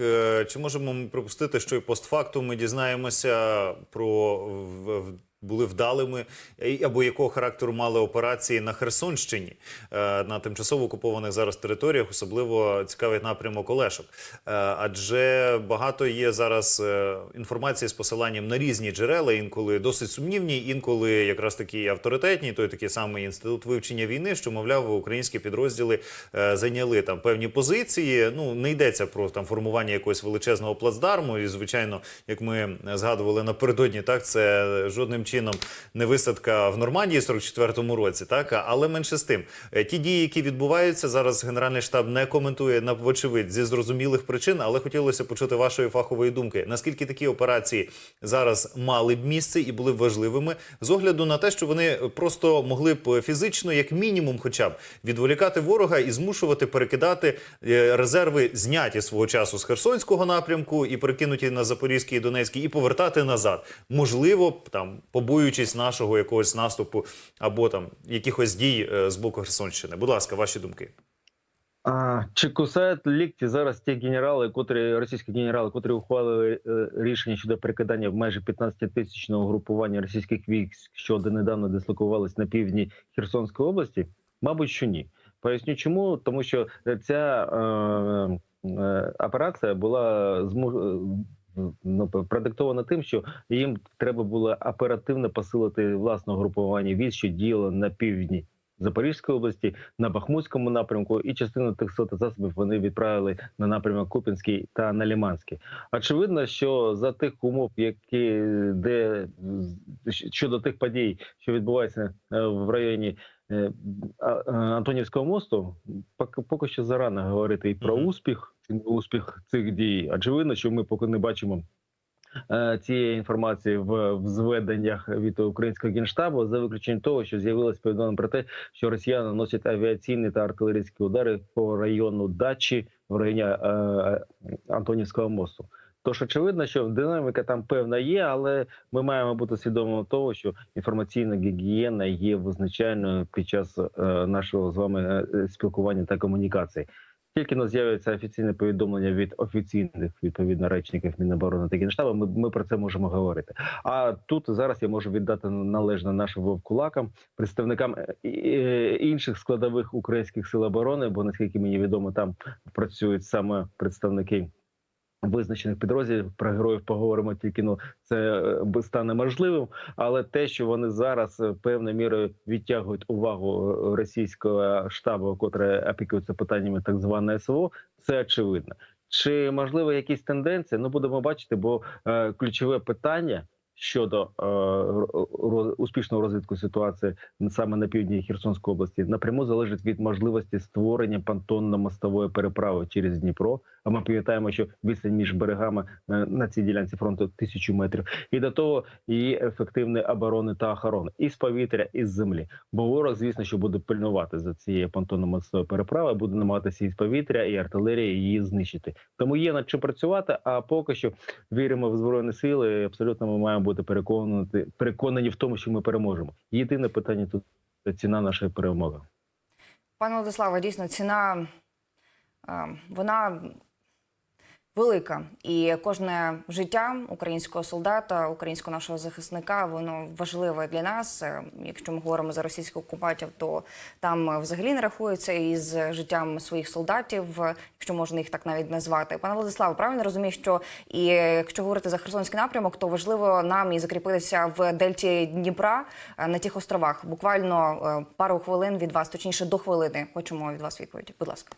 е, чи можемо ми припустити, що і постфактум ми дізнаємося про були вдалими або якого характеру мали операції на Херсонщині е, на тимчасово окупованих зараз територіях, особливо цікавий напрямок Олешок. Е, Адже багато є зараз е, інформації з посиланням на різні джерела, інколи досить сумнівні, інколи якраз такі авторитетні. Той такий самий інститут вивчення війни, що мовляв, українські підрозділи зайняли там певні позиції. Ну не йдеться про там формування якогось величезного плацдарму. І звичайно, як ми згадували напередодні, так це жодним чином не висадка в Нормандії 44-му році, так але менше з тим, Е, ті дії, які відбуваються зараз, генеральний штаб не коментує на вочевидь зі зрозумілих причин, але хотілося почути вашої фахової думки. Наскільки такі операції зараз мали б місце і були б важливими з огляду на те, що вони просто могли б фізично, як мінімум, хоча б відволікати ворога і змушувати перекидати е, резерви, зняті свого часу з Херсонського напрямку і перекинуті на Запорізький і Донецький, і повертати назад. Можливо, там побоюючись нашого якогось наступу або там якихось дій е, з боку Херсонщини. Будь ласка, ваші думки. А, чи кусають лікті зараз ті генерали, котрі російські генерали, котрі ухвалили е, рішення щодо перекидання в майже 15 тисячного групування російських військ, що недавно дислокувались на півдні Херсонської області? Мабуть, що ні. Поясню, чому тому, що ця е, е, операція була зму... ну, продиктована тим, що їм треба було оперативно посилити власне групування військ, що діяло на півдні Запорізької області, на Бахмутському напрямку, і частину тих сот засобів вони відправили на напрямок Купінський та на Ліманський. Очевидно, що за тих умов, які де щодо тих подій, що відбуваються е, в районі Антонівського мосту, поки що зарано говорити і про успіх, чи не успіх цих дій. Очевидно, що ми поки не бачимо. е, Цієї інформації в, в зведеннях від українського генштабу за виключенням того, що з'явилось повідомлення про те, що росіяни наносять авіаційні та артилерійські удари по району дачі в районі е, е, Антонівського мосту. Тож очевидно, що динаміка там певна є, але ми маємо бути свідомими того, що інформаційна гігієна є визначальною під час е, нашого з вами е, спілкування та комунікації. Тільки но з'явиться офіційне повідомлення від офіційних відповідно речників Міноборони та Генштабу, ми, ми про це можемо говорити. А тут зараз я можу віддати належне нашим вовкулакам, представникам е, інших складових українських сил оборони, бо наскільки мені відомо, там працюють саме представники. Визначених підрозділів про героїв поговоримо тільки ну це е, стане можливим, але те, що вони зараз е, певною мірою відтягують увагу е, російського штабу, котре опікується питаннями так званої СВО, це очевидно. Чи можливо якісь тенденції? Ну будемо бачити, бо е, ключове питання щодо е, успішного розвитку ситуації саме на півдні Херсонської області напряму залежить від можливості створення понтонно-мостової переправи через Дніпро. А ми пам'ятаємо, що відстань між берегами е, на цій ділянці фронту тисячу метрів, і до того і ефективної оборони та охорони і з повітря, і з землі. Бо ворог, звісно, що буде пильнувати за цією понтонно-мостовою переправою, буде намагатися і з повітря, і артилерії її знищити. Тому є над чим працювати. А поки що віримо в збройні сили. Абсолютно ми маємо бути переконані, переконані в тому, що ми переможемо. Єдине питання тут ціна нашої перемоги. Пане Владиславе, дійсно, ціна е, вона велика. І кожне життя українського солдата, українського нашого захисника, воно важливе для нас. Е, Якщо ми говоримо за російських окупантів, то там е, взагалі не рахується із життям своїх солдатів, е, якщо можна їх так навіть назвати. Пане Владиславе, правильно розумію, що і якщо говорити за Херсонський напрямок, то важливо нам і закріпитися в дельті Дніпра на тих островах. Буквально пару хвилин від вас, точніше до хвилини. Хочемо від вас відповіді. Будь ласка.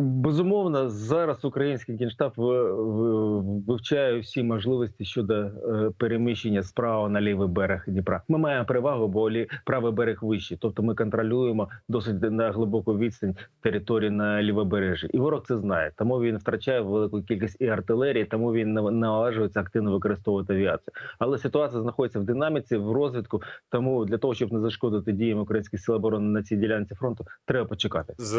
Безумовно, зараз український ви- вивчає всі можливості щодо е, переміщення справа на лівий берег Дніпра. Ми маємо перевагу, бо правий берег вищий. Тобто ми контролюємо досить на глибоку відстань території на лівобережжі. І ворог це знає. Тому він втрачає велику кількість і артилерії, тому він наважується активно використовувати авіацію. Але ситуація знаходиться в динаміці, в розвитку. Тому для того, щоб не зашкодити діям українських сил оборони на цій ділянці фронту, треба почекати.